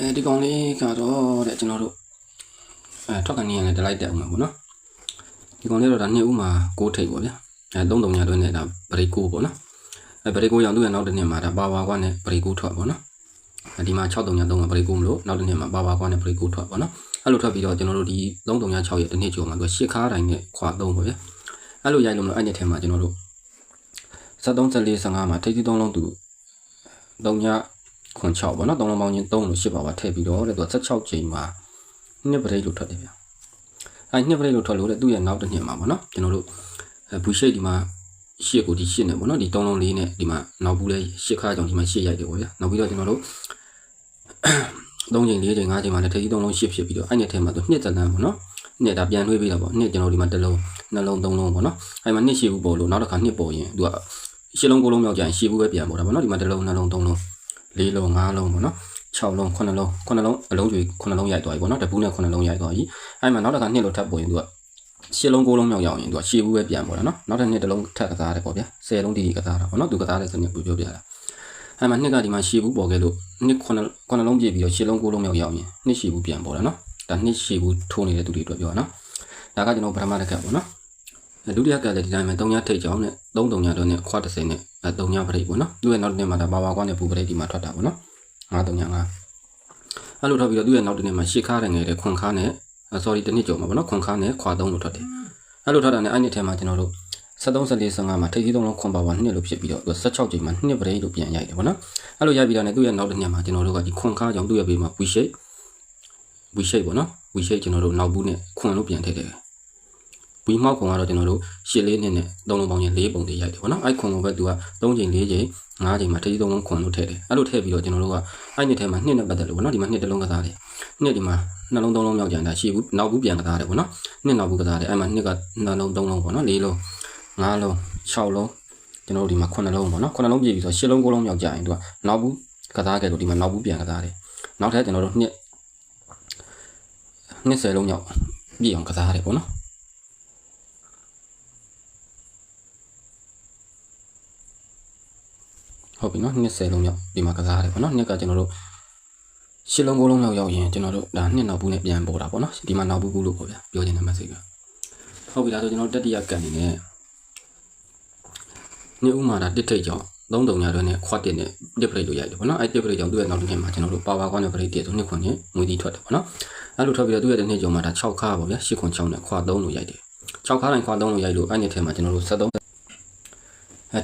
အဲဒီကောင်လေးကတော့တဲ့ကျွန်တော်တို့အဲထွက်ကနေရလဲဒလိုက်တက်အောင်မှာပေါ့နော်ဒီကောင်လေးတော့ဒါနှစ်ဦးမှာ6ထိပ်ပေါ့ဗျာအဲ33ညတွင်းနဲ့ဒါဘရိတ်ကိုပေါ့နော်အဲဘရိတ်ကိုရောင်သူ့ရဲ့နောက်တစ်နှစ်မှာဒါပါဝါကွာနဲ့ဘရိတ်ကိုထွက်ပေါ့နော်အဲဒီမှာ63ည3မှာဘရိတ်ကိုမလို့နောက်တစ်နှစ်မှာပါဝါကွာနဲ့ဘရိတ်ကိုထွက်ပေါ့နော်အဲ့လိုထွက်ပြီးတော့ကျွန်တော်တို့ဒီ33ည6ရဲ့တစ်နှစ်ကျော်မှာသူကရှစ်ခါတိုင်းနဲ့ခွာ3ပေါ့ဗျာအဲ့လိုရိုက်လို့မလို့အဲ့နှစ်ထဲမှာကျွန်တော်တို့73 74 15မှာထိပ်သီး3လုံးသူ3ည ခွန်6ပေါ့နော်3လုံးပေါင်းချင်း3လို့8ပါပါထည့်ပြီးတော့တဲ့သူက16ချိန်မှာနှစ်ပရိတ်လို့ထွက်တယ်ဗျာအဲ့နှစ်ပရိတ်လို့ထွက်လို့တဲ့သူ့ရဲ့နောက်တစ်နှစ်မှာပေါ့နော်ကျွန်တော်တို့ဘူရှိတ်ဒီမှာရှစ်ကိုဒီရှစ်နဲ့ပေါ့နော်ဒီ3လုံးလေးနဲ့ဒီမှာနောက်ဘူးလဲရှစ်ခါကြောင့်ဒီမှာရှစ်ရိုက်တယ်ပေါ့ဗျာနောက်ပြီးတော့ကျွန်တော်တို့3ချိန်4ချိန်5ချိန်မှာလည်းထိပ်သီး3လုံးရှစ်ဖြစ်ပြီးတော့အဲ့နှစ်ထဲမှာသူနှစ်သက်တမ်းပေါ့နော်နှစ်ဒါပြန်တွေးပြီးတော့ပေါ့နှစ်ကျွန်တော်ဒီမှာတစ်လုံးနှလုံးသုံးလုံးပေါ့နော်အဲ့မှာနှစ်ရှိဘူးပေါ်လို့နောက်တစ်ခါနှစ်ပေါ်ရင်သူကရှစ်လုံးကိုလုံးမြောက်ကြရင်ရှစ်ဘူးပဲပြန်ပေါ်တာပေါ့နော်ဒီမှာတစ်လုံးနှလုံးသုံးလုံး လေးလုံးငါးလုံးပေါ့နော်6လုံး9လုံး9လုံးအလုံးကျွေ9လုံးရိုက်သွားပြီပေါ့နော်တပူးနဲ့9လုံးရိုက်သွားပြီအဲ့မှာနောက်တစ်ခါနှစ်လို့ထပ်ပေါ်ရင်သူကရှစ်လုံး9လုံးမြောက်ရောက်ရင်သူကရှစ်ဘူးပဲပြန်ပေါ်တာနော်နောက်တစ်နှစ်တစ်လုံးထပ်ကစားတယ်ပေါ့ဗျာ10လုံးတီတီကစားတာပေါ့နော်သူကစားတဲ့စနစ်ကိုပြောပြတာအဲ့မှာနှစ်ကဒီမှာရှည်ဘူးပေါ်ခဲ့လို့နှစ်ခုနှစ်ခုနှစ်လုံးပြည့်ပြီးတော့ရှည်လုံးကိုလုံးမြောက်ရောက်ရင်နှစ်ရှည်ဘူးပြန်ပေါ်တာနော်ဒါနှစ်ရှည်ဘူးထိုးနေတဲ့သူတွေအတွက်ပြောတာနော်ဒါကကျွန်တော်ပထမတစ်ခါပေါ့နော်ဒုတိယကလည်းဒီတိုင်းပဲ3ညထိတ်ကြောင်းနဲ့3 3ညတော့နဲ့ခွာ30နဲ့ 3ညပရိတ်ပေါ့နော်သူ့ရဲ့နောက်တစ်နေ့မှာဒါဘာဝါကွာနဲ့ပူပရိတ်ဒီမှာထွက်တာပေါ့နော်5 3ည5အဲ့လိုထွက်ပြီးတော့သူ့ရဲ့နောက်တစ်နေ့မှာရှစ်ခါတဲ့ငယ်တဲ့ခွန်ခါနဲ့ sorry တစ်နှစ်ကျော်မှာပေါ့နော်ခွန်ခါနဲ့ခွာ3လို့ထွက်တယ်အဲ့လိုထွက်တာနဲ့အဲ့နှစ်ထဲမှာကျွန်တော်တို့73 74 15မှာထိပ်သီးသုံးလုံးခွန်ပါဝါနှစ်လို့ဖြစ်ပြီးတော့သူ16ချိန်မှာနှစ်ပရိတ်လို့ပြန်ရိုက်တယ်ပေါ့နော်အဲ့လိုရိုက်ပြီးတော့ねသူ့ရဲ့နောက်တစ်နှစ်မှာကျွန်တော်တို့ကဒီခွန်ခါကြောင့်သူ့ရဲ့ဘေးမှာဝီရှိတ်ဝီရှိတ်ပေါ့နော်ဝီရှိတ်ကျွန်တော်တို့နောက်ဘူးနဲ့ခွန်လို့ပြန်ထည့်တယ် ဝီမောက်ခွန်ကတော့ကျွန်တော်တို့ရှစ်လေးနှစ်နဲ့သုံးလုံးပေါင်းချင်း၄ပုံတည်းရိုက်တယ်ပေါ့နော်အဲ့ခွန်ကိုပဲသူက3ချိန်4ချိန်5ချိန်မှာထိပ်သီးသုံးလုံးခွန်လို့ထည့်တယ်အဲ့လိုထည့်ပြီးတော့ကျွန်တော်တို့ကအဲ့နှစ်ထဲမှာနှစ်နဲ့ပတ်သက်လို့ပေါ့နော်ဒီမှာနှစ်တစ်လုံးကစားတယ်နှစ်ဒီမှာနှလုံးသုံးလုံးမြောက်ကြတာရှိဘူးနောက်ဘူးပြန်ကစားတယ်ပေါ့နော်နှစ်နောက်ဘူးကစားတယ်အဲ့မှာနှစ်ကနှလုံးသုံးလုံးပေါ့နော်၄လုံး5လုံး6လုံးကျွန်တော်တို့ဒီမှာ9လုံးပေါ့နော်9လုံးပြည့်ပြီဆို10လုံး9လုံးမြောက်ကြရင်သူကနောက်ဘူးကစားခဲ့လို့ဒီမှာနောက်ဘူးပြန်ကစားတယ်နောက်ထပ်ကျွန်တော်တို့နှစ်နှစ်10လုံးမြောက်ပြည့်အောင်ကစားတယ်ပေါ့နော် ဟုတ်ပြီနော်နှစ်10လုံးမြောက်ဒီမှာကစားရတယ်ပေါ့နော်နှစ်ကကျွန်တော်တို့ရှစ်လုံးကိုလုံးမြောက်ရောက်ရင်ကျွန်တော်တို့ဒါနှစ်နောက်ဘူးနဲ့ပြန်ပေါ်တာပေါ့နော်ဒီမှာနောက်ဘူးဘူးလို့ပေါ့ဗျာပြောချင်တဲ့ message ကဟုတ်ပြီဒါဆိုကျွန်တော်တတိယကန်နေနဲ့နေ့ဥမာဒါတစ်ထိတ်ကြောင့်သုံးတုံညာတွေနဲ့ခွတ်တင်နဲ့တစ်ပရိတ်လို့ရိုက်တယ်ပေါ့နော်အဲ့တစ်ပရိတ်ကြောင့်သူ့ရဲ့နောက်တစ်နှစ်မှာကျွန်တော်တို့ပါဝါကွာနဲ့ပရိတ်တည်းဆိုနှစ်ခွန်နဲ့ငွေတီထွက်တယ်ပေါ့နော်အဲ့လိုထွက်ပြီးတော့သူ့ရဲ့တစ်နှစ်ကျော်မှာဒါ6ခါပေါ့ဗျာ8ခွန်6နဲ့ခွာ3လို့ရိုက်တယ်6ခါတိုင်းခွာ3လို့ရိုက်လို့အဲ့နှစ်ထဲမှာကျွန်တော်တို့73အဲ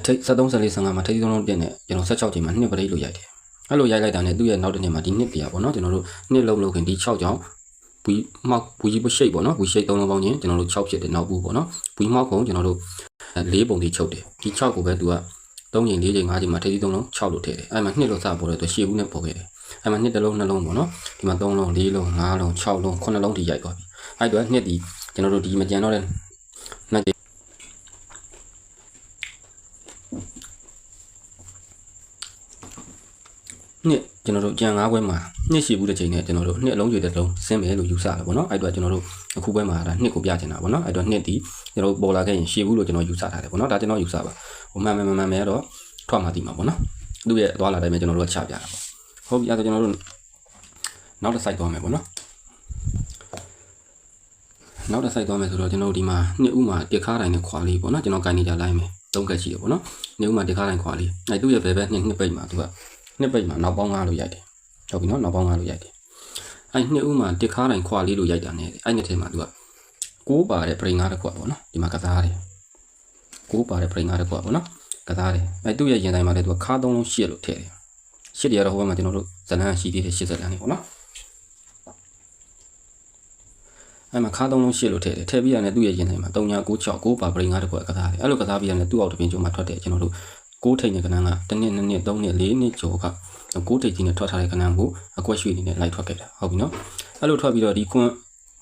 ထိတ်73 44 55မှာထိတ်သုံးလုံးပြည့်နဲ့ကျွန်တော်16ချိန်မှာနှစ်ပရိတ်လို့ရိုက်တယ်အဲ့လိုရိုက်လိုက်တာနဲ့သူ့ရဲ့နောက်တစ်နှစ်မှာဒီနှစ်ပြာပေါ့နော်ကျွန်တော်တို့နှစ်လုံးလုံးခင်ဒီ6ကြောင့်ဘူမောက်ဘူကြီးပရှိတ်ပေါ့နော်ဘူရှိတ်သုံးလုံးပေါင်းချင်းကျွန်တော်တို့6ဖြစ်တယ်နောက်ဘူးပေါ့နော်ဘူမောက်ကုံကျွန်တော်တို့၄ပုံဒီချုပ်တယ်ဒီ6ကိုပဲသူက3ချိန်4ချိန်5ချိန်မှာထိပ်သီး3လုံး6လို့ထည့်တယ်အဲ့မှာ2လို့စပေါ်တယ်သူရှေ့ဘူးနဲ့ပေါ်ခဲ့တယ်အဲ့မှာ2တစ်လုံး2လုံးပေါ့နော်ဒီမှာ3လုံး4လုံး5လုံး6လုံး9လုံးထိရိုက်သွားပြီအဲ့တော့2ဒီကျွန်တော်တို့ဒီမကြံတော့တဲ့နှစ်ချိန်နှစ် ကျွန်တော်တို့ကြံ၅ခွဲမှာနှစ်ရှိဘူးတစ်ချိန်နဲ့ကျွန်တော်တို့နှစ်အလုံးကျွေတစ်လုံးဆင်းမယ်လို့ယူဆတာပေါ့နော်အဲ့တော့ကျွန်တော်တို့အခုပွဲမှာဒါနှစ်ကိုပြချင်တာပေါ့နော်အဲ့တော့နှစ်ဒီကျွန်တော်တို့ပေါ်လာခဲ့ရင်ရှည်ဘူးလို့ကျွန်တော်ယူဆထားတယ်ပေါ့နော်ဒါကျွန်တော်ယူဆပါဟိုမှန်မှန်မှန်မှန်တော့ထွက်မှတည်မှာပေါ့နော်သူ့ရဲ့သွားလာတိုင်းမှာကျွန်တော်တို့ကချပြတာပေါ့ဟုတ်ပြီအဲ့တော့ကျွန်တော်တို့နောက်တစ် site သွားမယ်ပေါ့နော်နောက်တစ် site သွားမယ်ဆိုတော့ကျွန်တော်တို့ဒီမှာနှစ်ဦးမှာတစ်ခါတိုင်းနဲ့ခွာလေးပေါ့နော်ကျွန်တော်ကိုင်းနေကြလိုက်မယ်သုံးကက်ရှိတယ်ပေါ့နော်နှစ်ဦးမှာတစ်ခါတိုင်းခွာလေးအဲ့သူ့ရဲ့ဘယ်ဘက်နှစ်နှစ်ပိတ်မှာသူက နှစ်ပိတ်မှာနောက်ပေါင်း9လို့ရိုက်တယ်ဟုတ်ပြီနော်နောက်ပေါင်း9လို့ရိုက်တယ်အဲ့နှစ်ဦးမှာတစ်ခါတိုင်းခွာလေးလို့ရိုက်တာ ਨੇ အဲ့နှစ်ထဲမှာသူကကိုးပါတဲ့ပရိငါတစ်ခွက်ပေါ့နော်ဒီမှာကစားတယ်ကိုးပါတဲ့ပရိငါတစ်ခွက်ပေါ့နော်ကစားတယ်အဲ့သူ့ရဲ့ရင်တိုင်းမှာလည်းသူကခါသုံးလုံးရှစ်လို့ထည့်တယ်ရှစ်တရတော့ဟိုဘက်မှာကျွန်တော်တို့ဇလန်းရှိသေးတယ်ရှစ်ဇလန်းနေပေါ့နော်အဲ့မှာခါသုံးလုံးရှစ်လို့ထည့်တယ်ထည့်ပြီးရတယ်သူ့ရဲ့ရင်တိုင်းမှာ3ညာ9 6 9ပါပရိငါတစ်ခွက်ကစားတယ်အဲ့လိုကစားပြီးရတယ်သူ့အောက်တပင်ကျုံမှာထွက်တယ်ကျွန်တော်တို့ 6ထိပ်နဲ့ကနန်းကတစ်နှစ်နှစ်နှစ်သုံးနှစ်လေးနှစ်ကျော်က6ထိပ်ကြီးနဲ့ထွက်ထားတဲ့ကနန်းကိုအကွက်ရွှေ့နေနဲ့လိုက်ထွက်ခဲ့တာဟုတ်ပြီနော်အဲ့လိုထွက်ပြီးတော့ဒီခွန်း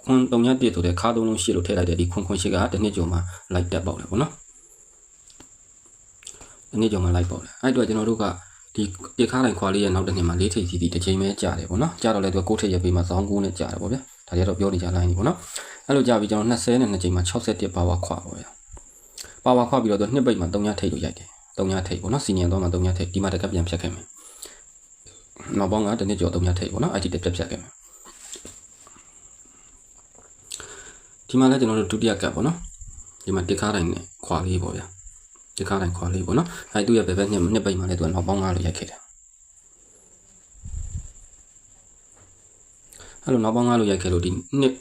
ခွန်း3ည1ဆိုတဲ့ခါသုံးလုံးရှစ်လို့ထည့်လိုက်တဲ့ဒီခွန်းခွန်းရှစ်ကတစ်နှစ်ကျော်မှာလိုက်တက်ပေါက်တယ်ပေါ့နော်ဒီနေ့ကြောင့်မလိုက်ပေါ့လေအဲ့တော့ကျွန်တော်တို့ကဒီပြခါတိုင်းခွာလေးရဲ့နောက်တစ်နှစ်မှာ၄ထိပ်စီစီတစ်ချိန်ပဲကြာတယ်ပေါ့နော်ကြာတော့လေသူက6ထိပ်ရဲ့ပေးမှာဇောင်း9နဲ့ကြာတယ်ပေါ့ဗျာဒါကြတော့ပြောနေကြလိုက်နေပေါ့နော်အဲ့လိုကြာပြီးကျွန်တော်20နဲ့2ချိန်မှာ61ပါဝါခွာပေါ့ဗျာပါဝါခွာပြီးတော့သူနှစ်ပိတ်မှာ3ညထိပ်လို့ရိုက်တယ် 3ညထိပ်ပေါ့နော်စီနီယံတော့မှာ3ညထိပ်ဒီမှာတကပ်ပြန်ဖြတ်ခဲ့မယ်နောက်ပေါင်းကတစ်နှစ်ကျော်သုံးညထိပ်ပေါ့နော်အဲ့ဒီတက်ပြတ်ပြတ်ခဲ့မယ်ဒီမှာလည်းကျွန်တော်တို့ဒုတိယကပ်ပေါ့နော်ဒီမှာတစ်ခါတိုင်းနဲ့ခွာလေးပေါ့ဗျာတစ်ခါတိုင်းခွာလေးပေါ့နော်အဲ့သူ့ရဲ့ဘယ်ဘက်နှစ်နှစ်ပိတ်မှလည်းသူကနောက်ပေါင်း9လို့ရိုက်ခဲ့တယ်အဲ့လိုနောက်ပေါင်း9လို့ရိုက်ခဲ့လို့ဒီနှစ်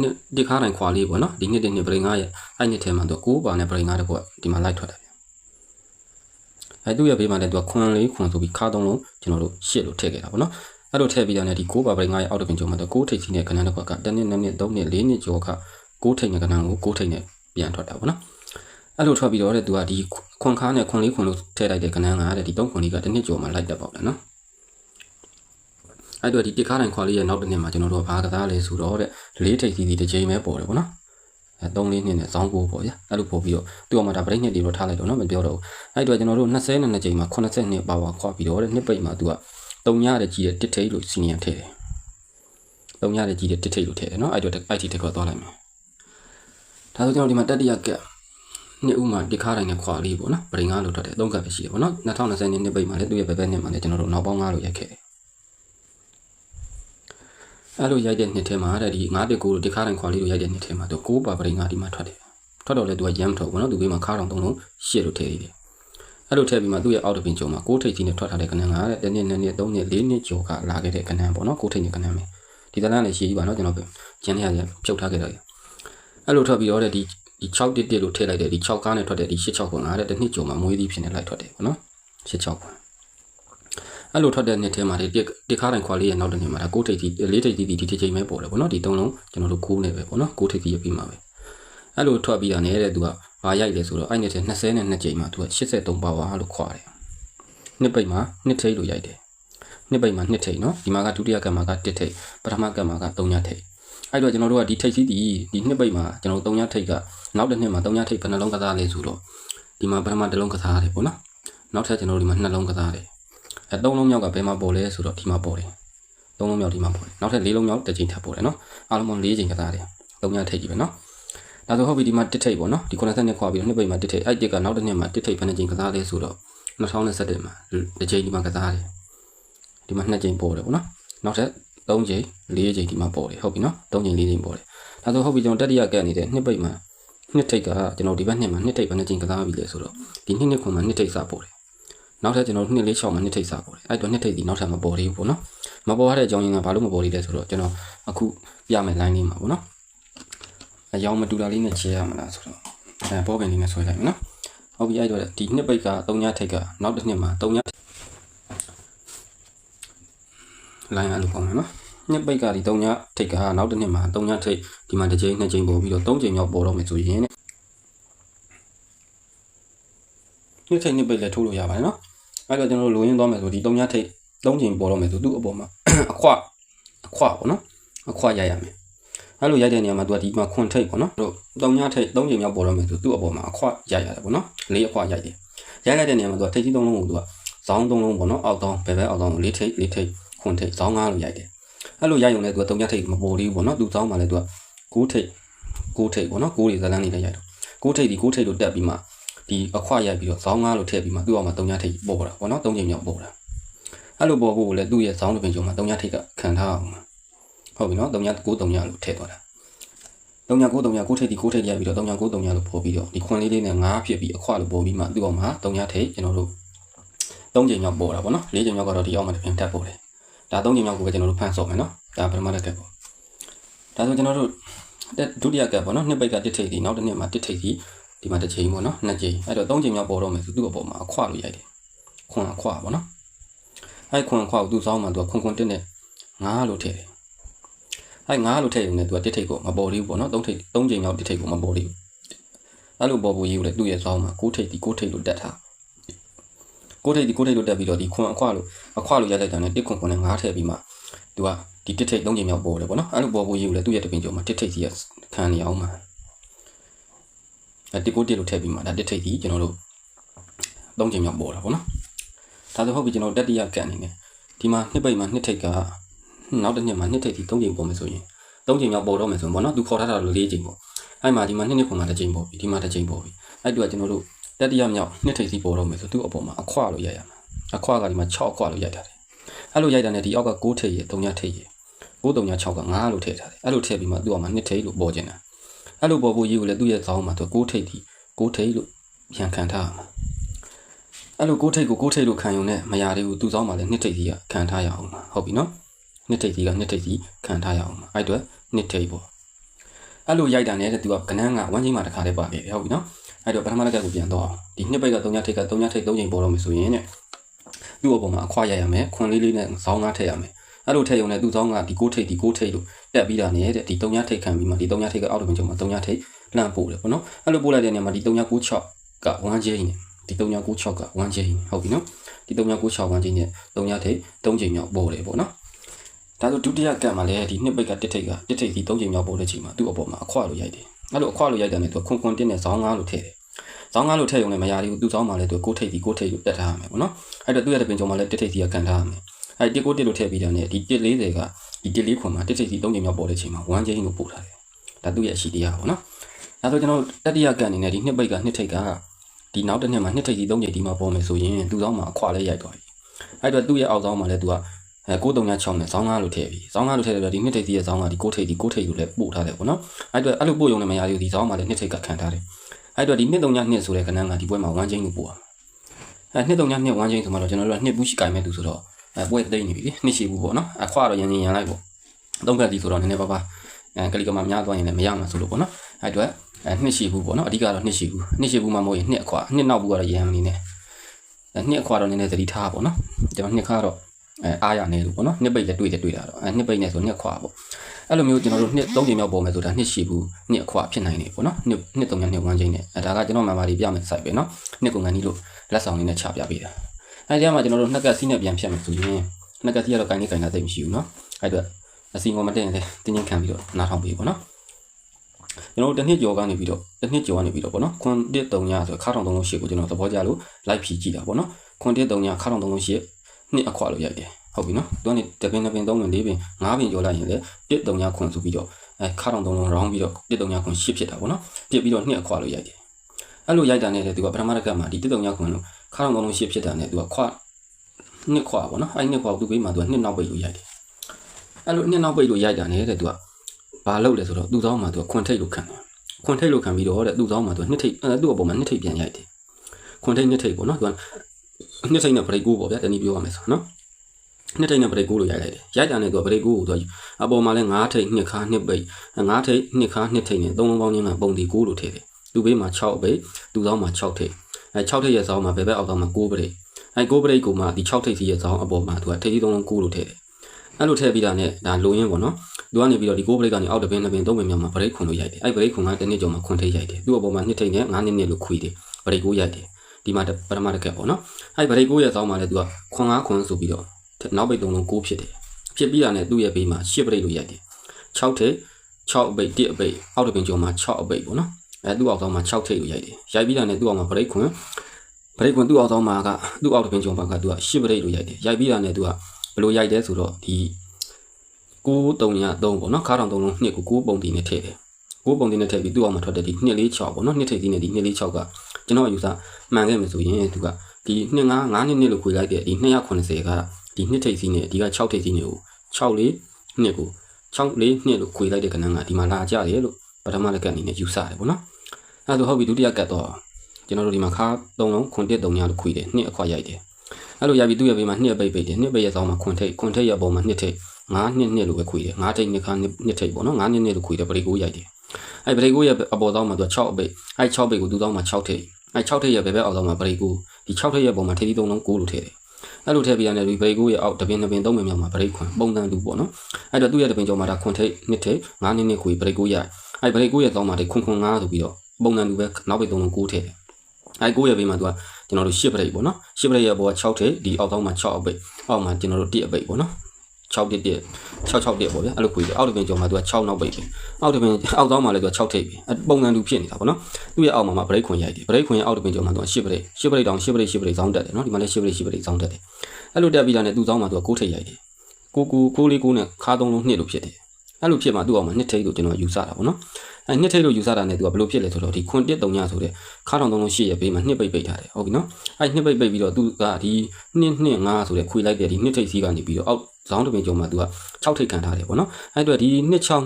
နှစ်ဒီခါတိုင်းခွာလေးပေါ့နော်ဒီနှစ်တဲ့နှစ်ပရိငါရဲ့အဲ့နှစ်ထဲမှာသူ9ပါနဲ့ပရိငါတကွဒီမှာလိုက်ထွက်တယ်ဗျ အဲ့သူ့ရဲ့ဘေးမှာလည်းသူကခွန်လေးခွန်ဆိုပြီးခါသုံးလုံးကျွန်တော်တို့ရှစ်လို့ထည့်ခဲ့တာပေါ့နော်အဲ့လိုထည့်ပြီးတော့ねဒီ9ပါပရိငါရဲ့အောက်တပင်ကျော်မှာသူ9ထိပ်စီးတဲ့ခဏတစ်ခွက်ကတစ်နှစ်နှစ်နှစ်သုံးနှစ်လေးနှစ်ကျော်ခ9ထိပ်နဲ့ခဏကို9ထိပ်နဲ့ပြန်ထွက်တာပေါ့နော်အဲ့လိုထွက်ပြီးတော့တဲ့သူကဒီခွန်ခါနဲ့ခွန်လေးခွန်လို့ထည့်လိုက်တဲ့ကဏ္ဍကတဲ့ဒီ3ခွန်လေးကတစ်နှစ်ကျော်မှလိုက်တက်ပေါ့လေနော်အဲ့တော့ဒီတစ်ခါတိုင်းခွာလေးရဲ့နောက်တစ်နှစ်မှာကျွန်တော်တို့ဘာကစားလဲဆိုတော့တဲ့လေးထိပ်စီစီတစ်ချိန်ပဲပေါ်တယ်ပေါ့နော်အဲ 3လေးနှစ်နဲ့ဇောင်းကိုပေါ့ဗျာအဲ့လိုပို့ပြီးတော့သူ့အမတာဗရိတ်နှစ်တွေတော့ထားလိုက်တော့နော်မပြောတော့ဘူးအဲ့တော့ကျွန်တော်တို့20နဲ့2ချိန်မှာ80နှစ်ပါဝါခွာပြီးတော့တဲ့နှစ်ပိတ်မှာသူက3ညတဲ့ကြီးတဲ့တစ်ထိပ်လို့စီနီယံထည့်တယ်3ညတဲ့ကြီးတဲ့တစ်ထိပ်လို့ထည့်တယ်နော်အဲ့တော့ IT တက်ခေါ်သွားလိုက်မယ်ဒါဆိုကျွန်တော်ဒီမှာတတိယကက်နှစ်ဦးမှာဒီခါတိုင်းနဲ့ခွာလေးပေါ့နော်ပရိငါလို့ထွက်တယ်သုံးကပ်ပဲရှိတယ်ပေါ့နော်2020နှစ်နှစ်ပိတ်မှာလည်းသူ့ရဲ့ဘယ်ဘက်နှစ်မှာလည်းကျွန်တော်တို့နောက်ပေါင်း9လို့ရိုက်ခဲ့တယ် အဲ့လိုရိုက်တဲ့နှစ်ထဲမှာတဲ့ဒီ9တက်ကိုဒီခါတိုင်းခွာလေးလို့ရိုက်တဲ့နှစ်ထဲမှာသူ6ပါပရိငါဒီမှာထွက်တယ်ထွက်တော့လေသူကရမ်းထွက်ပေါ့နော်သူဘေးမှာခါတောင်သုံးလုံးရှစ်လို့ထည့်ရတယ်အဲ့လိုထည့်ပြီးမှသူ့ရဲ့အောက်တပင်ကျုံမှာ6ထိပ်ကြီးနဲ့ထွက်ထားတဲ့ကဏ္ဍကတဲ့တစ်နှစ်နှစ်နှစ်3နှစ်4နှစ်ကျော်ကလာခဲ့တဲ့ကဏ္ဍပေါ့နော်6ထိပ်နဲ့ကဏ္ဍပဲဒီတန်းလေးရှည်ကြီးပါနော်ကျွန်တော်ကျန်နေရတယ်ဖြုတ်ထားခဲ့တယ်အဲ့လိုထွက်ပြီးတော့တဲ့ဒီဒီ6တစ်တစ်လို့ထည့်လိုက်တယ်ဒီ6ကားနဲ့ထွက်တဲ့ဒီ86ခွန်ကတဲ့တစ်နှစ်ကျော်မှာမွေးသီးဖြစ်နေလိုက်ထွက်တယ်ပေါ့နော်86ခွန် အဲ့လိုထွက်တဲ့နှစ်ထဲမှာဒီတစ်ခါတိုင်းခွာလေးရဲ့နောက်တစ်နှစ်မှာဒါ6ထိပ်ကြီး4ထိပ်ကြီးဒီဒီချိန်ပဲပေါ်တယ်ပေါ့နော်ဒီသုံးလုံးကျွန်တော်တို့9နဲ့ပဲပေါ့နော်9ထိပ်ကြီးရပြီးမှာပဲအဲ့လိုထွက်ပြီးတာနဲ့တဲ့သူကဘာရိုက်လဲဆိုတော့အဲ့နှစ်ထဲ20နဲ့2ချိန်မှာသူက83ပါဝါလို့ခွာတယ်နှစ်ပိတ်မှာနှစ်ထိပ်လို့ရိုက်တယ်နှစ်ပိတ်မှာနှစ်ထိပ်နော်ဒီမှာကဒုတိယကံမှာက1ထိပ်ပထမကံမှာက3ညထိပ်အဲ့တော့ကျွန်တော်တို့ကဒီထိပ်စီးဒီဒီနှစ်ပိတ်မှာကျွန်တော်တို့3ညထိပ်ကနောက်တစ်နှစ်မှာ3ညထိပ်ဘယ်နှလုံးကစားလဲဆိုတော့ဒီမှာပထမတစ်လုံးကစားရတယ်ပေါ့နော်နောက်ထပ်ကျွန်တော်တို့ဒီမှာနှလုံးကစားတယ် အဲ3လုံးမြောက်ကဘယ်မှာပေါ်လဲဆိုတော့ဒီမှာပေါ်တယ်3လုံးမြောက်ဒီမှာပေါ်တယ်နောက်ထပ်4လုံးမြောက်တစ်ချိန်ထပ်ပေါ်တယ်နော်အားလုံးပေါင်း4ချိန်ကစားတယ်3ညထိပ်ကြီးပဲနော်ဒါဆိုဟုတ်ပြီဒီမှာတစ်ထိပ်ပေါ့နော်ဒီ90နှစ်ခွာပြီးတော့နှစ်ပိတ်မှာတစ်ထိပ်အဲ့တစ်ကနောက်တစ်နှစ်မှာတစ်ထိပ်ဘယ်နှချိန်ကစားလဲဆိုတော့2021မှာတစ်ချိန်ဒီမှာကစားတယ်ဒီမှာ2ချိန်ပေါ်တယ်ပေါ့နော်နောက်ထပ်3ချိန်4ချိန်ဒီမှာပေါ်တယ်ဟုတ်ပြီနော်3ချိန်4ချိန်ပေါ်တယ်ဒါဆိုဟုတ်ပြီကျွန်တော်တတိယကက်နေတဲ့နှစ်ပိတ်မှာနှစ်ထိပ်ကကျွန်တော်ဒီဘက်နှစ်မှာနှစ်ထိပ်ဘယ်နှချိန်ကစားပြီလဲဆိုတော့ဒီနှစ်နှစ်ခွန်မှာနှစ်ထိပ်စပေါ်တယ် နောက်ထပ်ကျွန်တော်နှစ်လေး6မှာနှစ်ထိပ်စပေါ်တယ်အဲ့တော့နှစ်ထိပ်ဒီနောက်ထပ်မပေါ်သေးဘူးပေါ့နော်မပေါ်ရတဲ့အကြောင်းရင်းကဘာလို့မပေါ်သေးလဲဆိုတော့ကျွန်တော်အခုပြမယ် line လေးမှာပေါ့နော်အယောင်မတူတာလေးနဲ့ချဲရမလားဆိုတော့အဲပေါ်ပင်လေးနဲ့ဆွဲလိုက်မယ်နော်ဟုတ်ပြီအဲ့တော့ဒီနှစ်ပိတ်က3ညထိပ်ကနောက်တစ်နှစ်မှာ3ည line အဲ့လိုပေါင်းမယ်နော်နှစ်ပိတ်ကဒီ3ညထိပ်ကနောက်တစ်နှစ်မှာ3ညထိပ်ဒီမှာတစ်ချိန်နှစ်ချိန်ပေါ်ပြီးတော့3ချိန်မြောက်ပေါ်တော့မယ်ဆိုရင်တဲ့ နှစ်ထိပ်နှစ်ပိတ်လည်းထိုးလို့ရပါတယ်နော်အဲ့တော့ကျွန်တော်တို့လိုရင်းသွားမယ်ဆိုဒီ3ညထိပ်3ချိန်ပေါ်တော့မယ်ဆိုသူ့အပေါ်မှာအခွအခွပေါ့နော်အခွရိုက်ရမယ်အဲ့လိုရိုက်တဲ့နေရာမှာသူကဒီမှာခွန်ထိပ်ပေါ့နော်တို့3ညထိပ်3ချိန်မြောက်ပေါ်တော့မယ်ဆိုသူ့အပေါ်မှာအခွရိုက်ရတယ်ပေါ့နော်လေးအခွရိုက်တယ်ရိုက်လိုက်တဲ့နေရာမှာသူကထိပ်ကြီး3လုံးကိုသူကဇောင်း3လုံးပေါ့နော်အောက်တောင်းဘယ်ဘက်အောက်တောင်းလေးထိပ်လေးထိပ်ခွန်ထိပ်ဇောင်း9လို့ရိုက်တယ်အဲ့လိုရိုက်ရုံနဲ့သူက3ညထိပ်မပေါ်သေးဘူးပေါ့နော်သူဇောင်းမှလည်းသူက6ထိပ်6ထိပ်ပေါ့နော်6တွေဇလန်းနေလည်းရိုက်တော့6ထိပ်ဒီ6ထိပ်လို့တက်ပြီးမှ ဒီအခွရိုက်ပြီးတော့ဇောင်း9လို့ထည့်ပြီးမှသူ့အောက်မှာ3ညထိပ်ပေါ်တာပေါ့နော်3ချိန်မြောက်ပေါ်တာအဲ့လိုပေါ်ဖို့လည်းသူ့ရဲ့ဇောင်းတစ်ပင်ကျုံမှာ3ညထိပ်ကခံထားအောင်ဟုတ်ပြီနော်3ည9 3ညလို့ထည့်သွားတာ3ည9 3ည9ထိပ်ဒီ9ထိပ်ရိုက်ပြီးတော့3ည9 3ညလို့ပေါ်ပြီးတော့ဒီခွန်လေးလေးနဲ့9ဖြစ်ပြီးအခွလို့ပေါ်ပြီးမှသူ့အောက်မှာ3ညထိပ်ကျွန်တော်တို့3ချိန်မြောက်ပေါ်တာပေါ့နော်4ချိန်မြောက်ကတော့ဒီအောက်မှာတစ်ပြင်တက်ပေါ်တယ်ဒါ3ချိန်မြောက်ကိုပဲကျွန်တော်တို့ဖန်ဆော့မယ်နော်ဒါပထမတက်ကက်ပေါ့ဒါဆိုကျွန်တော်တို့ဒုတိယကက်ပေါ့နော်နှစ်ပိတ်ကတစ်ထိပ်ဒီနောက်တစ်နှစ်မှာတစ်ထိပ်ဒီ ဒီမှာတစ်ချိန်ပေါ့နော်နှစ်ချိန်အဲ့တော့3ချိန်မြောက်ပေါ်တော့မယ်ဆိုသူ့အပေါ်မှာအခွလို့ရိုက်တယ်ခွန်အခွပေါ့နော်အဲ့ခွန်အခွကိုသူ့စောင်းမှာသူကခွန်ခွန်တစ်နဲ့9လို့ထည့်တယ်အဲ့9လို့ထည့်ရုံနဲ့သူကတစ်ထိပ်ကိုမပေါ်သေးဘူးပေါ့နော်3ထိပ်3ချိန်မြောက်တစ်ထိပ်ကိုမပေါ်သေးဘူးအဲ့လိုပေါ်ဖို့ရေးကိုလေသူ့ရဲ့စောင်းမှာ6ထိပ်ဒီ6ထိပ်လို့တက်ထားကိုထိပ်ဒီကိုထိပ်လို့တက်ပြီးတော့ဒီခွန်အခွလို့အခွလို့ရိုက်လိုက်တာနဲ့တစ်ခွန်ခွန်နဲ့9ထည့်ပြီးမှသူကဒီတစ်ထိပ်3ချိန်မြောက်ပေါ်တယ်ပေါ့နော်အဲ့လိုပေါ်ဖို့ရေးကိုလေသူ့ရဲ့တပင်ကျော်မှာတစ်ထိပ်စီကခံနေအောင်မှာအဲ တစ်ကိုတစ်လို့ထည့်ပြီးမှဒါတစ်ထိပ်ဒီကျွန်တော်တို့3ချိန်မြောက်ပေါ်တာပေါ့နော်ဒါဆိုဟုတ်ပြီကျွန်တော်တတိယကန်နေတယ်ဒီမှာနှစ်ပိတ်မှာနှစ်ထိပ်ကနောက်တစ်နှစ်မှာနှစ်ထိပ်ဒီ3ချိန်ပေါ်မယ်ဆိုရင်3ချိန်မြောက်ပေါ်တော့မယ်ဆိုရင်ပေါ့နော်သူခေါ်ထားတာလို့4ချိန်ပေါ့အဲ့မှာဒီမှာနှစ်နှစ်ခွန်မှာတစ်ချိန်ပေါ်ပြီဒီမှာတစ်ချိန်ပေါ်ပြီအဲ့တူကကျွန်တော်တို့တတိယမြောက်နှစ်ထိပ်စီပေါ်တော့မယ်ဆိုသူ့အပေါ်မှာအခွလို့ရိုက်ရမှာအခွကဒီမှာ6အခွလို့ရိုက်တာတယ်အဲ့လိုရိုက်တာနဲ့ဒီအောက်က6ထိပ်ရ3ညထိပ်ရ936က9လို့ထည့်ထားတယ်အဲ့လိုထည့်ပြီးမှသူ့အောင်မှာ2ထိပ်လို့ပေါ်ကျင်တာ အဲ့လိုပေါ်ဖို့ရေးကိုလည်းသူ့ရဲ့ဇောင်းမှာသူ6ထိပ်ဒီ6ထိပ်လို့ပြန်ခံထားရမှာအဲ့လို6ထိပ်ကို6ထိပ်လို့ခံယူနေမရသေးဘူးသူ့ဇောင်းမှာလည်း2ထိပ်စီကခံထားရအောင်မှာဟုတ်ပြီနော်2ထိပ်စီက2ထိပ်စီခံထားရအောင်မှာအဲ့အတွက်2ထိပ်ပေါ့အဲ့လိုရိုက်တာနဲ့သူကကနန်းကဝမ်းချင်းမှာတစ်ခါလေးပါခဲ့တယ်ဟုတ်ပြီနော်အဲ့တော့ပထမလက်ကကိုပြန်တော့ဒီနှစ်ပိတ်က3ညထိပ်က3ညထိပ်3ချိန်ပေါ်တော့မယ်ဆိုရင်တဲ့သူ့အပေါ်မှာအခွာရိုက်ရမယ်ခွန်လေးလေးနဲ့ဇောင်းကားထည့်ရမယ် အဲ့လိုထည့်ရုံနဲ့သူ့ဇောင်းကဒီ6ထိပ်ဒီ6ထိပ်လို့တက်ပြီးတာနဲ့တဲ့ဒီ3ညထိပ်ခံပြီးမှဒီ3ညထိပ်ကအောက်တပင်ကျုံမှာ3ညထိပ်လှမ်းပို့တယ်ပေါ့နော်အဲ့လိုပို့လိုက်တဲ့နေရာမှာဒီ3ည96က1 chain နဲ့ဒီ3ည96က1 chain ဟုတ်ပြီနော်ဒီ3ည96 1 chain နဲ့3ညထိပ်3ချိန်မြောက်ပေါ်တယ်ပေါ့နော်ဒါဆိုဒုတိယကတ်မှာလည်းဒီနှစ်ပိတ်ကတစ်ထိပ်ကတစ်ထိပ်ဒီ3ချိန်မြောက်ပေါ်တဲ့ချိန်မှာသူ့အပေါ်မှာအခွာလို့ရိုက်တယ်အဲ့လိုအခွာလို့ရိုက်တယ်နဲ့သူခွန်ခွန်တင်းနဲ့ဇောင်းကားလို့ထည့်တယ်ဇောင်းကားလို့ထည့်ရုံနဲ့မရသေးဘူးသူ့ဇောင်းမှာလည်းသူ6ထိပ်ဒီ6ထိပ်လို့တက်ထားရမယ်ပေါ့နော်အဲ့တော့သူ့ရဲ့တပင်ကျုံမှာလည်းတစ်ထိပ်စီကကန်ထားရမယ် အဲ့ဒီကိုတစ်လို့ထည့်ပြီးတာနဲ့ဒီ140ကဒီ140ခွန်မှာတစ်ထိပ်စီ3ချိန်မြောက်ပေါ်တဲ့ချိန်မှာ1 chain လို့ပို့ထားတယ်ဒါသူ့ရဲ့အရှိတရားပေါ့နော်ဒါဆိုကျွန်တော်တတိယကန်အနေနဲ့ဒီနှစ်ပိတ်ကနှစ်ထိပ်ကဒီနောက်တစ်နှစ်မှာနှစ်ထိပ်စီ3ချိန်ဒီမှာပေါ်မယ်ဆိုရင်သူ့ဇောင်းမှာအခွာလေးရိုက်သွားပြီအဲ့တော့သူ့ရဲ့အောက်ဇောင်းမှာလည်းသူကအဲ9396နဲ့ဇောင်းကားလို့ထည့်ပြီဇောင်းကားလို့ထည့်တယ်ပြီးတော့ဒီနှစ်ထိပ်စီရဲ့ဇောင်းကဒီ6ထိပ်ဒီ6ထိပ်လို့လည်းပို့ထားတယ်ပေါ့နော်အဲ့တော့အဲ့လိုပို့ရုံနဲ့မရသေးဘူးဒီဇောင်းမှာလည်းနှစ်ထိပ်ကခံထားတယ်အဲ့တော့ဒီနှစ်3ညနှစ်ဆိုတဲ့ကဏ္ဍကဒီပွဲမှာ1 chain ကိုပို့ရမှာအဲနှစ်3ညနှစ်1 chain ဆိုမှတော့ကျွန်တော်တို့ကနှစ်ဘူးရှိကင်မဲ့သူဆိုတော့ အဲပွဲသိမ့်နေပြီလေနှစ်ရှိဘူးပေါ့နော်အခွာတော့ရင်းရင်းရန်လိုက်ပေါ့သုံးကတ်ဒီဆိုတော့နည်းနည်းပါးပါအဲကလီကမာများသွားရင်လည်းမရမှာဆိုလို့ပေါ့နော်အဲ့တော့အဲနှစ်ရှိဘူးပေါ့နော်အဓိကတော့နှစ်ရှိဘူးနှစ်ရှိဘူးမှမဟုတ်ရင်နှစ်အခွာနှစ်နောက်ဘူးကတော့ရန်မနေနဲ့အဲနှစ်အခွာတော့နည်းနည်းသတိထားပေါ့နော်ကျွန်တော်နှစ်ခါတော့အဲအားရနေလို့ပေါ့နော်နှစ်ပိတ်လည်းတွေ့တယ်တွေ့တာတော့အဲနှစ်ပိတ်နဲ့ဆိုနှစ်ခွာပေါ့အဲ့လိုမျိုးကျွန်တော်တို့နှစ်သုံးချိန်မြောက်ပေါ်မယ်ဆိုတာနှစ်ရှိဘူးနှစ်အခွာဖြစ်နိုင်တယ်ပေါ့နော်နှစ်နှစ်သုံးညနှစ်ဝမ်းချင်းနဲ့အဲဒါကကျွန်တော်မှန်ပါလေးပြမယ်စိုက်ပဲနော်နှစ်ကုန်ကန်ကြီးလို့လက်ဆောင်လေးနဲ့ချပြပေးတာ အဲဒီမှာကျွန်တော်တို့နှစ်ကက်စီးနဲ့ပြန်ဖြတ်မယ်ဆိုရင်နှစ်ကက်စီးကတော့ကိုင်းလေးကိုင်းတာသိမရှိဘူးနော်အဲ့တော့အစီအမမတင်ရင်လည်းတင်းချင်းခံပြီးတော့နားထောင်ပေးပေါ့နော်ကျွန်တော်တို့တစ်နှစ်ကျော်ကနေပြီးတော့တစ်နှစ်ကျော်ကနေပြီးတော့ပေါ့နော်ခွန်တစ်တုံညာဆိုခါထောင်သုံးလုံးရှေ့ကိုကျွန်တော်သဘောကျလို့လိုက်ဖြီးကြည့်တာပေါ့နော်ခွန်တစ်တုံညာခါထောင်သုံးလုံးရှေ့နှစ်အခွာလို့ရိုက်တယ်ဟုတ်ပြီနော်သူကနေတပင်တပင်သုံးပင်လေးပင်ငါးပင်ကျော်လိုက်ရင်လည်းတစ်တုံညာခွန်ဆိုပြီးတော့အဲခါထောင်သုံးလုံးရောင်းပြီးတော့တစ်တုံညာခွန်ရှစ်ဖြစ်တာပေါ့နော်ပြစ်ပြီးတော့နှစ်အခွာလို့ရိုက်တယ်အဲ့လိုရိုက်တာနဲ့လည်းသူကပထမတစ်ခါမှာဒီတစ်တုံညာခွန်လို့ ခါထောင်သုံးလုံးရှစ်ဖြစ်တာနဲ့သူကခွာနှစ်ခွာပေါ့နော်အဲ့နှစ်ခွာကိုသူပေးမှသူကနှစ်နောက်ပိတ်လို့ရိုက်တယ်အဲ့လိုနှစ်နောက်ပိတ်လို့ရိုက်တာနဲ့တဲ့သူကဘာလုပ်လဲဆိုတော့သူ့သောင်းမှာသူကခွန်ထိတ်လို့ခံတယ်ခွန်ထိတ်လို့ခံပြီးတော့တဲ့သူ့သောင်းမှာသူကနှစ်ထိတ်အဲသူ့အပေါ်မှာနှစ်ထိတ်ပြန်ရိုက်တယ်ခွန်ထိတ်နှစ်ထိတ်ပေါ့နော်သူကနှစ်ထိတ်နဲ့ဗရိတ်ကိုပေါ့ဗျာတနည်းပြောရမယ်ဆိုနော်နှစ်ထိတ်နဲ့ဗရိတ်ကိုလို့ရိုက်လိုက်တယ်ရိုက်တာနဲ့သူကဗရိတ်ကိုကိုသူကအပေါ်မှာလဲ9ထိတ်နှစ်ခါနှစ်ပိတ်9ထိတ်နှစ်ခါနှစ်ထိတ်နဲ့သုံးလုံးပေါင်းချင်းကပုံဒီ9လို့ထည့်တယ်သူ့ဘေးမှာ6ပိတ်သူ့သောင်းမှာ6ထိတ် အဲ6ထိတ်ရဲ့ဇောင်းမှာဘယ်ဘက်အောက်သောင်းမှာ9ပိတ်အဲ9ပိတ်ကိုမှဒီ6ထိတ်စီရဲ့ဇောင်းအပေါ်မှာသူကထိတ်သုံးလုံး9လို့ထည့်တယ်အဲ့လိုထည့်ပြီးတာနဲ့ဒါလိုရင်းပေါ့နော်သူကနေပြီးတော့ဒီ9 break ကနေအောက်တပင်းတပင်းသုံးပင်မြောက်မှာ break ခွန်လို့ရိုက်တယ်အဲ့ break ခွန်ကတစ်နှစ်ကျော်မှာခွန်ထိတ်ရိုက်တယ်သူ့အပေါ်မှာနှစ်ထိတ်နဲ့9နှစ်နှစ်လို့ခွေတယ် break ကိုရိုက်တယ်ဒီမှာပထမတစ်ခက်ပေါ့နော်အဲ့ break ကိုရဲ့အဆောင်မှာလည်းသူကခွန်9ခွန်ဆိုပြီးတော့နောက်ပိတ်သုံးလုံး9ဖြစ်တယ်ဖြစ်ပြီးတာနဲ့သူ့ရဲ့ဘေးမှာ10 break လို့ရိုက်တယ်6ထိတ်6ပိတ်1အပိတ်အောက်တပင်ကျော်မှာ6အပိတ်ပေါ့နော် အဲသူ့အောက်ဆောင်မှာ6ထိတ်လို့ရိုက်တယ်ရိုက်ပြီးတာနဲ့သူ့အောက်မှာ break ခွန် break ခွန်သူ့အောက်ဆောင်မှာကသူ့အောက်တပင်ကျော်မှာကသူက10 break လို့ရိုက်တယ်ရိုက်ပြီးတာနဲ့သူကဘယ်လိုရိုက်တယ်ဆိုတော့ဒီ9303ပေါ့နော်ခါတောင်3လုံးနှစ်ကို6ပုံတင်နဲ့ထည့်တယ်6ပုံတင်နဲ့ထည့်ပြီးသူ့အောင်မှာထွက်တဲ့ဒီ246ပေါ့နော်နှစ်ထိပ်စီးနဲ့ဒီ246ကကျွန်တော်အယူဆမှန်ခဲ့မယ်ဆိုရင်သူကဒီ25 9နှစ်နှစ်လို့ခွေလိုက်တဲ့ဒီ290ကဒီနှစ်ထိပ်စီးနဲ့ဒီက6ထိပ်စီးနဲ့ကို6လေးနှစ်ကို6လေးနှစ်လို့ခွေလိုက်တဲ့ကဏ္ဍကဒီမှာလာကြတယ်လို့ပထမလက်ကအနေနဲ့ယူဆတယ်ပေါ့နော် အဲဒါဆိုဟုတ်ပြီဒုတိယကတ်တော့ကျွန်တော်တို့ဒီမှာခါ3လုံးခွန်တက်3ညလို့ခွေတယ်နှစ်အခွာရိုက်တယ်အဲ့လိုရပြီသူ့ရဲ့ဘေးမှာနှစ်ပိတ်ပိတ်တယ်နှစ်ပိတ်ရဲ့ဆောင်းမှာခွန်ထိတ်ခွန်ထိတ်ရဲ့ပုံမှာနှစ်ထိတ်9နှစ်နှစ်လို့ပဲခွေတယ်9ထိတ်နှစ်ခါနှစ်ထိတ်ပေါ့နော်9နှစ်နှစ်လို့ခွေတယ်ပရိကိုရိုက်တယ်အဲ့ပရိကိုရဲ့အပေါ်သောင်းမှာသူ6အပိတ်အဲ့6ပိတ်ကိုသူ့သောင်းမှာ6ထိတ်အဲ့6ထိတ်ရဲ့ဘယ်ဘက်အောက်သောင်းမှာပရိကိုဒီ6ထိတ်ရဲ့ပုံမှာထိတ်3လုံး9လို့ထည့်တယ်အဲ့လိုထည့်ပြရတယ်ဒီပရိကိုရဲ့အောက်တပင်တပင်3ပင်မြောက်မှာပရိခွန်ပုံစံတူပေါ့နော်အဲ့တော့သူ့ရဲ့တပင်ကျော်မှာဒါခွန်ထိတ်နှစ်ထိတ်9နှစ်နှစ်ခွေပရိကိုရိုက်အဲ့ပရိကိုရဲ့သောင်းမှာဒီခွန်ခွန်9ဆိုပြီးတော့ ပုံစံတူပဲနောက်ပိတ်3လုံး9ထည့်တယ်အဲ့ကိုရဲ့ဘေးမှာသူကကျွန်တော်တို့10ပရိတ်ပေါ့နော်10ပရိတ်ရဲ့ဘောက6ထိပ်ဒီအောက်သောင်းမှာ6အပိတ်အောက်မှာကျွန်တော်တို့1အပိတ်ပေါ့နော်6တစ်တစ်6 6တစ်ပေါ့ဗျာအဲ့လိုခွေတယ်အောက်တပင်ကျော်မှာသူက6နောက်ပိတ်ပဲအောက်တပင်အောက်သောင်းမှာလည်းသူက6ထိပ်ပဲပုံစံတူဖြစ်နေတာပေါ့နော်သူ့ရဲ့အောက်မှာမှာဗရိတ်ခွန်ရိုက်တယ်ဗရိတ်ခွန်ရဲ့အောက်တပင်ကျော်မှာသူက10ပရိတ်10ပရိတ်တောင်10ပရိတ်10ပရိတ်ဇောင်းတက်တယ်နော်ဒီမှာလည်း10ပရိတ်10ပရိတ်ဇောင်းတက်တယ်အဲ့လိုတက်ပြီးတာနဲ့သူ့ဇောင်းမှာသူက6ထိပ်ရိုက်တယ်ကိုကူကိုလေးကိုနဲ့ခါသုံးလုံးနှစ်လို့ဖြစ်တယ်အဲ့လိုဖြစ်မှသူ့အောင်မှာနှစ်ထိပ်လို့ကျွန်တော်ယူဆတာပေါ့နော် အဲနှစ်ထိတ်လို့ယူဆတာနဲ့သူကဘယ်လိုဖြစ်လဲဆိုတော့ဒီခွန်တစ်တုံညဆိုတဲ့ခါထောင်သုံးလုံးရှိရပေးမှာနှစ်ပိတ်ပိတ်ထားတယ်ဟုတ်ပြီနော်အဲနှစ်ပိတ်ပိတ်ပြီးတော့သူကဒီနှစ်နှစ်ငါဆိုတဲ့ခွေလိုက်တဲ့ဒီနှစ်ထိတ်စီးကနေပြီးတော့အောက်ဇောင်းတပင်ကြုံမှာသူက6ထိတ်ခံထားတယ်ပေါ့နော်အဲအတွက်ဒီနှစ်6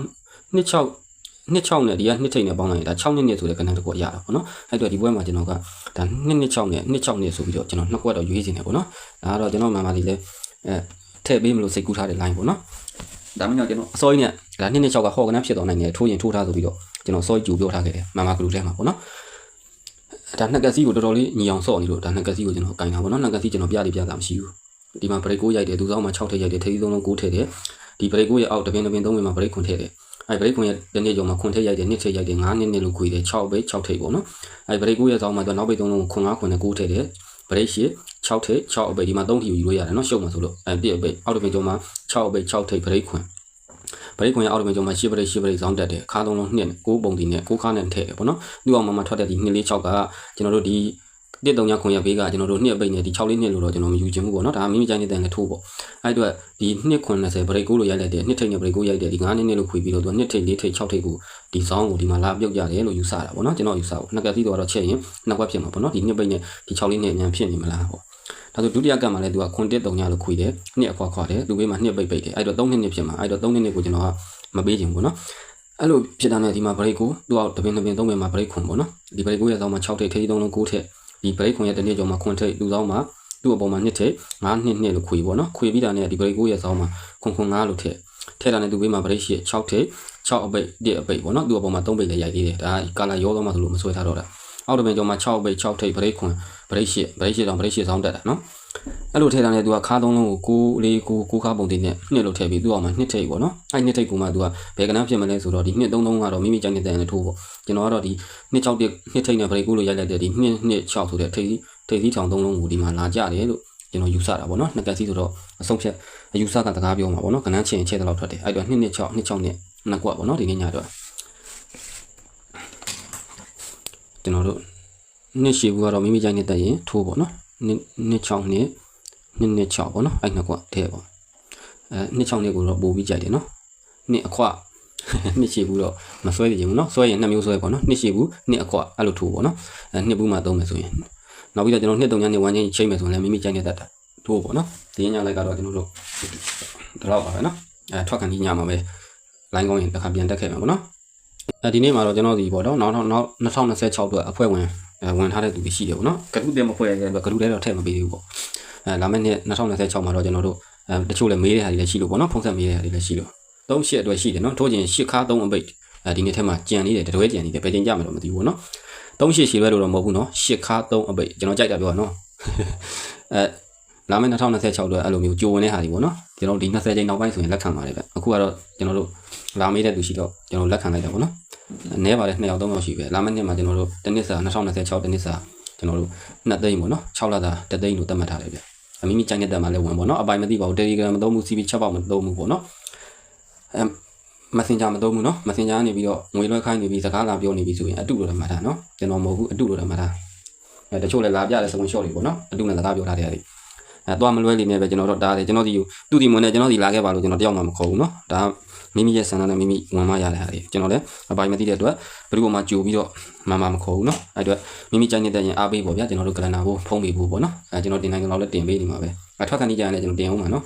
နှစ်6နှစ်6နဲ့ဒီကနှစ်ထိတ်နဲ့ပေါင်းလိုက်ရင်ဒါ6နှစ်နှစ်ဆိုတဲ့ကဏ္ဍတစ်ခုရတာပေါ့နော်အဲ့တော့ဒီဘွဲမှာကျွန်တော်ကဒါနှစ်နှစ်6နဲ့နှစ်6နှစ်ဆိုပြီးတော့ကျွန်တော်နှစ်ခွက်တော့ရွေးနေတယ်ပေါ့နော်ဒါကတော့ကျွန်တော်မှန်ပါလိမ့်လဲအဲထည့်ပေးမလို့စိတ်ကူးထားတဲ့ line ပေါ့နော် ဒါမှမဟုတ်ကျွန်တော်အစောကြီးနဲ့ဒါနှစ်နှစ်6ကဟော်ကနပ်ဖြစ်သွားနိုင်တယ်ထိုးရင်ထိုးထားဆိုပြီးတော့ကျွန်တော်စောကြီးကြိုပြောထားခဲ့တယ်မှန်ပါကလူထဲမှာပေါ့နော်ဒါနှစ်ကစီကိုတော်တော်လေးညီအောင်စော့နေလို့ဒါနှစ်ကစီကိုကျွန်တော်ကင်တာပေါ့နော်နှစ်ကစီကျွန်တော်ပြလိပြတာမရှိဘူးဒီမှာ break 6ရိုက်တယ်သူဆောင်မှာ6ထည့်ရိုက်တယ်ထိပ်သုံးလုံး9ထည့်တယ်ဒီ break 6ရဲ့အောက်တပင်တပင်သုံးပင်မှာ break 9ထည့်တယ်အဲ break 9ရဲ့တနေ့ကျော်မှာ9ထည့်ရိုက်တယ်2ထည့်ရိုက်တယ်9နှစ်နှစ်လို့ခွေတယ်6ပိတ်6ထိပ်ပေါ့နော်အဲ break 9ရဲ့ဆောင်မှာသူနောက်ပိတ်သုံးလုံး9 9 9နဲ့9ထည့်တယ် break ရှစ် 6ထိပ်6အပိတ်ဒီမှာ3ထီကိုယူလို့ရတယ်နော်ရှုပ်မှာဆိုလို့အဲပြည့်အပိတ်အောက်တပင်ကျော်မှာ6အပိတ်6ထိပ် break 9ဗရိတ်ခွန်ရအောက်တပင်ကျော်မှာရှစ်ပရိတ်ရှစ်ပရိတ်ဇောင်းတက်တယ်ခါသုံးလုံးနှစ်ကိုးပုံဒီနဲ့ကိုးခါနဲ့ထည့်တယ်ပေါ့နော်သူ့အောင်မှာထွက်တဲ့ဒီ2လေး6ကကျွန်တော်တို့ဒီတစ်တုံညခွန်ရဘေးကကျွန်တော်တို့နှစ်အပိတ်နဲ့ဒီ6လေးနှစ်လို့တော့ကျွန်တော်မယူချင်ဘူးပေါ့နော်ဒါမိမိကြိုက်နေတဲ့နဲ့ထိုးပေါ့အဲ့အတွက်ဒီနှစ်ခွန်20ဗရိတ်ကိုလို့ရိုက်လိုက်တယ်နှစ်ထိတ်နဲ့ဗရိတ်ကိုရိုက်တယ်ဒီ9နှစ်နှစ်လို့ခွေပြီးတော့သူနှစ်ထိတ်လေးထိတ်6ထိတ်ကိုဒီဇောင်းကိုဒီမှာလာပြုတ်ကြတယ်လို့ယူဆတာပေါ့နော်ကျွန်တော်ယူဆပေါ့နှစ်ကစီတော့တော့ချက်ရင်နှစ်ကွက်ဖြစ်မှာပေါ့နော်ဒီနှစ်ပိတ်နဲ့ဒီ6လေးနှစ်အញ្ញံဖြစ်နေမလားပေါ့ ဒါဆိုဒုတိယကတ်မှာလည်းသူကခွန်တစ်တုံညလို့ခွေတယ်နှစ်အခွာခွာတယ်သူဘေးမှာနှစ်ပိတ်ပိတ်တယ်အဲ့တော့3နှစ်နှစ်ဖြစ်မှာအဲ့တော့3နှစ်နှစ်ကိုကျွန်တော်ကမပေးချင်ဘူးနော်အဲ့လိုဖြစ်တာနဲ့ဒီမှာ break ကိုသူကတပင်တပင်သုံးပင်မှာ break ခွန်ပေါ့နော်ဒီ break ကိုရဲ့ဆောင်းမှာ6ထိပ်ထိပ်သုံးလုံး9ထိပ်ဒီ break ခွန်ရဲ့တစ်နေ့ကျော်မှာခွန်ထိပ်သူဆောင်းမှာသူ့အပေါ်မှာ2ထိပ်9နှစ်နှစ်လို့ခွေပေါ့နော်ခွေပြီးတာနဲ့ဒီ break ကိုရဲ့ဆောင်းမှာခွန်ခွန်9လို့ထည့်ထည့်တာနဲ့သူဘေးမှာ break ရှိ6ထိပ်6အပိတ်1အပိတ်ပေါ့နော်သူ့အပေါ်မှာ3ပိတ်လည်းရိုက်သေးတယ်ဒါကာလာရောတော့မှဆိုလို့မဆွဲထားတော့တာအောက်တပင်ကျော်မှာ6ပိတ်6ထိပ် break ခွန် break ရှိ break ရှိတော့ break ရှိဆောင်းတက်တာနော်အဲ့လိုထည့်တာနဲ့သူကခါသုံးလုံးကို6လေး9 9ခါပုံတင်နဲ့နှစ်လို့ထည့်ပြီးသူ့အောင်မှာနှစ်ထိပ်ပေါ့နော်အဲ့နှစ်ထိပ်ကူမှသူကဘယ်ကနန်းဖြစ်မလဲဆိုတော့ဒီနှစ်33ကတော့မိမိကြိုက်နေတဲ့နဲ့ထိုးပေါ့ကျွန်တော်ကတော့ဒီနှစ်6တစ်နှစ်ထိပ်နဲ့ဗရိတ်ကူလို့ရိုက်လိုက်တဲ့ဒီနှစ်နှစ်6ဆိုတဲ့ထိပ်စီထိပ်စီထောင်3လုံးကိုဒီမှာလာကြတယ်လို့ကျွန်တော်ယူဆတာပေါ့နော်နှစ်ကက်စီဆိုတော့အဆုံးဖြတ်အယူဆကတကားပြောမှာပေါ့နော်ကနန်းချင်ချဲတဲ့လောက်ထွက်တယ်အဲ့တော့နှစ်နှစ်6နှစ်6နှစ်နှစ်ကွက်ပေါ့နော်ဒီနေ့ညတော့ကျွန်တော်တို့ နှစ်ရှိဘူးကတော့မိမိကြိုက်နေတဲ့ရင်ထိုးပေါ့နော်နှစ်နှစ်6နှစ်နှစ်နှစ်6ပေါ့နော်အဲ့နှစ်ကွက်ထဲပေါ့အဲနှစ်6နှစ်ကိုတော့ပို့ပြီးကြိုက်တယ်နော်နှစ်အခွနှစ်ရှိဘူးတော့မဆွဲကြည့်ဘူးနော်ဆွဲရင်နှစ်မျိုးဆွဲပေါ့နော်နှစ်ရှိဘူးနှစ်အခွအဲ့လိုထိုးပေါ့နော်အဲနှစ်ဘူးမှသုံးမယ်ဆိုရင်နောက်ပြီးတော့ကျွန်တော်နှစ်တုံညနေဝမ်းချင်းချိန်မယ်ဆိုရင်လည်းမိမိကြိုက်နေတဲ့ထိုးပေါ့နော်ဒီညလိုက်ကတော့ကျွန်တော်တို့ဒီလောက်ပါပဲနော်အဲထွက်ကန်ဒီညမှာပဲ line ကောင်းရင်တစ်ခါပြန်တက်ခဲ့မှာပေါ့နော်အဲဒီနေ့မှာတော့ကျွန်တော်ဒီပေါ့နော်နောက်နောက်2026အတွက်အဖွဲ့ဝင်အဲ ဝင်ထားတဲ့သူတွေရှိတယ်ပေါ့နော်ကတုတဲ့မဖွဲ့ရတဲ့ကတုတဲ့တော့ထည့်မပေးဘူးပေါ့အဲလာမယ့်နှစ်2026မှာတော့ကျွန်တော်တို့အဲတချို့လည်းမေးတဲ့ဟာတွေလည်းရှိလို့ပေါ့နော်ဖုန်းဆက်မေးတဲ့ဟာတွေလည်းရှိလို့သုံးရှစ်အတွက်ရှိတယ်နော်ထို့ချင်းရှစ်ခါသုံးအပိတ်အဲဒီနေ့ထဲမှာကြံနေတယ်တတွဲကြံနေတယ်ဘယ်တင်ကြမှာတော့မသိဘူးပေါ့နော်သုံးရှစ်ရှည်လွဲလို့တော့မဟုတ်ဘူးနော်ရှစ်ခါသုံးအပိတ်ကျွန်တော်ကြိုက်တာပြောတာနော်အဲလာမယ့်2026အတွက်အဲ့လိုမျိုးကြိုဝင်တဲ့ဟာတွေပေါ့နော်ကျွန်တော်ဒီ20ချိန်နောက်ပိုင်းဆိုရင်လက်ခံပါတယ်ဗျအခုကတော့ကျွန်တော်တို့လာမေးတဲ့သူရှိတော့ကျွန်တော်လက်ခံလိုက်တာပေါ့နော် နဲပါတယ်2ယောက်3ယောက်ရှိပဲလာမယ့်နှစ်မှာကျွန်တော်တို့တနစ်စာ2026တနစ်စာကျွန်တော်တို့2သိန်းပေါ့နော်6လသာတသိန်းလို့သတ်မှတ်ထားတယ်ဗျမိမိကြိုက်တဲ့တက်မှာလည်းဝင်ပေါ့နော်အပိုင်မသိပါဘူး Telegram မသုံးဘူး CB ချက်ပေါက်မသုံးဘူးပေါ့နော်အဲ Messenger မသုံးဘူးနော် Messenger ကနေပြီးတော့ငွေလွှဲခိုင်းနေပြီးစကားလာပြောနေပြီးဆိုရင်အတုလို့လည်းမှတ်ထားနော်ကျွန်တော်မဟုတ်ဘူးအတုလို့လည်းမှတ်ထားအဲတချို့လည်းလာပြတဲ့စကွန်ရှော့တွေပေါ့နော်အတုနဲ့စကားပြောထားတဲ့ဟာတွေအဲတော့မလွဲလေးနဲ့ပဲကျွန်တော်တို့ဒါတယ်ကျွန်တော်ဒီသူ့ဒီမွန်နဲ့ကျွန်တော်ဒီလာခဲ့ပါလို့ကျွန်တော်တယောက်မှမခေါ်ဘူးနော်ဒါ မိမိရဲ့ဆန္ဒနဲ့မိမိဝင်မရတဲ့ဟာတွေကျွန်တော်လည်းအပိုင်မသိတဲ့အတွက်ဘယ်သူမှကြိုပြီးတော့မမမခေါ်ဘူးနော်အဲအတွက်မိမိကြိုက်နေတဲ့ရင်အားပေးပေါ့ဗျာကျွန်တော်တို့ကလန်နာဖို့ဖုံးပေးဖို့ပေါ့နော်အဲကျွန်တော်တင်နိုင်ကြတော့လည်းတင်ပေးနေမှာပဲအထွက်ခံနေကြရင်လည်းကျွန်တော်တင်အောင်ပါနော်